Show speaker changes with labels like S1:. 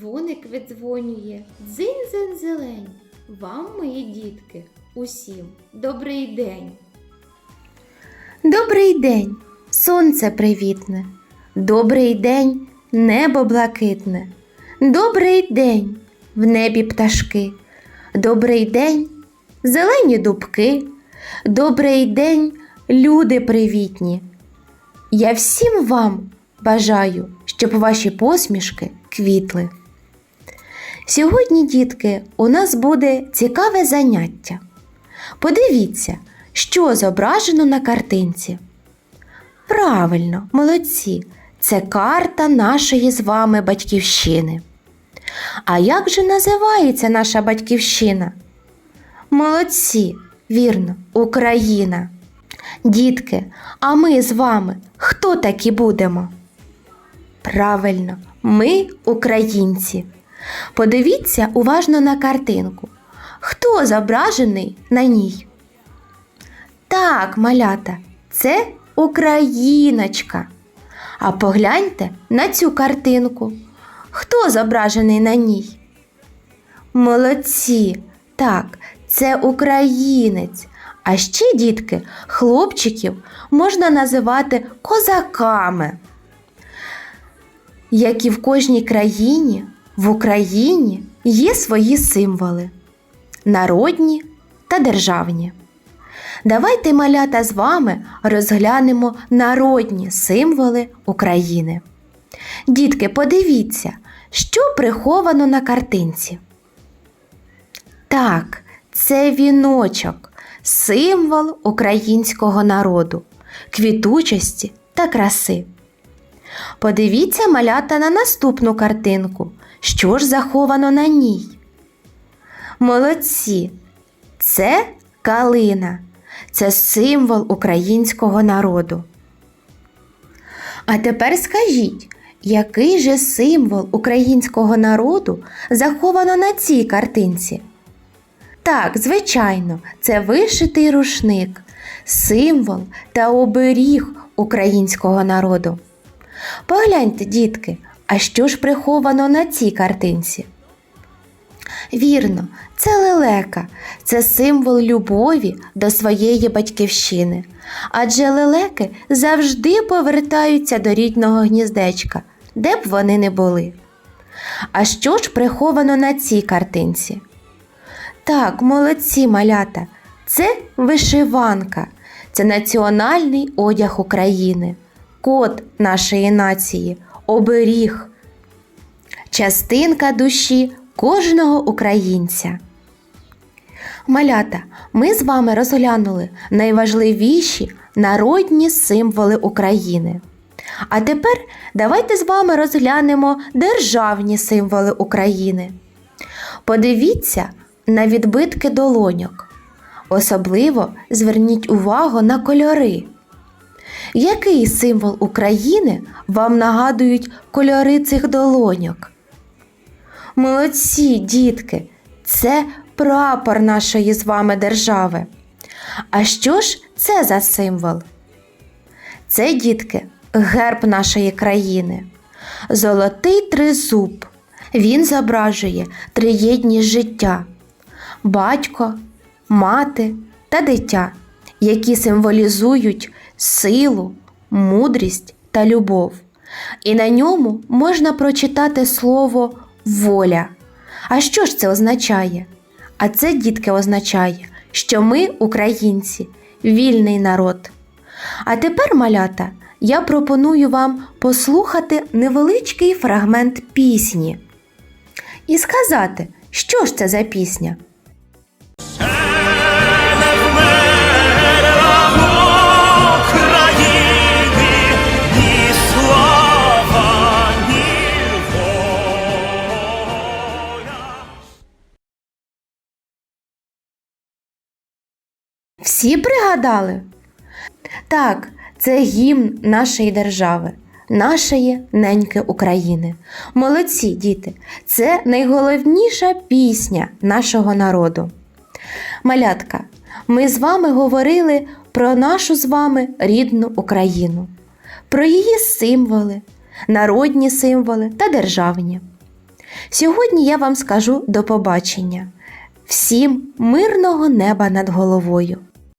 S1: Дзвоник видзвонює, дзинь-дзинь зелень. Вам, мої дітки, усім добрий день. Добрий день, сонце привітне. Добрий день, небо блакитне. Добрий день, в небі пташки. Добрий день, зелені дубки. Добрий день, люди привітні. Я всім вам бажаю, щоб ваші посмішки квітли. Сьогодні, дітки, у нас буде цікаве заняття. Подивіться, що зображено на картинці. Правильно, молодці, це карта нашої з вами батьківщини. А як же називається наша батьківщина? Молодці, вірно, Україна. Дітки, а ми з вами хто такі будемо? Правильно, ми українці. Подивіться уважно на картинку. Хто зображений на ній? Так, малята, це Україночка. А погляньте на цю картинку. Хто зображений на ній? Молодці. Так, це українець. А ще, дітки, хлопчиків можна називати козаками. Як і в кожній країні, в Україні є свої символи народні та державні. Давайте, малята, з вами розглянемо народні символи України. Дітки, подивіться, що приховано на картинці. Так, це віночок, символ українського народу, квітучості та краси. Подивіться малята на наступну картинку. Що ж заховано на ній? Молодці. Це калина. Це символ українського народу. А тепер скажіть, який же символ українського народу заховано на цій картинці? Так, звичайно, це вишитий рушник, символ та оберіг українського народу. Погляньте, дітки, а що ж приховано на цій картинці? Вірно, це лелека, це символ любові до своєї батьківщини. Адже лелеки завжди повертаються до рідного гніздечка, де б вони не були. А що ж приховано на цій картинці? Так, молодці малята, це вишиванка, це національний одяг України, код нашої нації, оберіг, частинка душі кожного українця. Малята, ми з вами розглянули найважливіші народні символи України. А тепер давайте з вами розглянемо державні символи України. Подивіться на відбитки долоньок. Особливо зверніть увагу на кольори. Який символ України вам нагадують кольори цих долоньок? Молодці, дітки, це прапор нашої з вами держави. А що ж це за символ? Це, дітки, герб нашої країни. Золотий тризуб. Він зображує триєдність життя, батько, мати та дитя, які символізують силу, мудрість та любов. І на ньому можна прочитати слово воля. А що ж це означає? А це, дітки, означає, що ми, українці, вільний народ. А тепер, малята, я пропоную вам послухати невеличкий фрагмент пісні і сказати, що ж це за пісня. Всі пригадали? Так, це гімн нашої держави, нашої неньки України. Молодці, діти, це найголовніша пісня нашого народу. Малятка, ми з вами говорили про нашу з вами рідну Україну, про її символи, народні символи та державні. Сьогодні я вам скажу до побачення. Всім мирного неба над головою.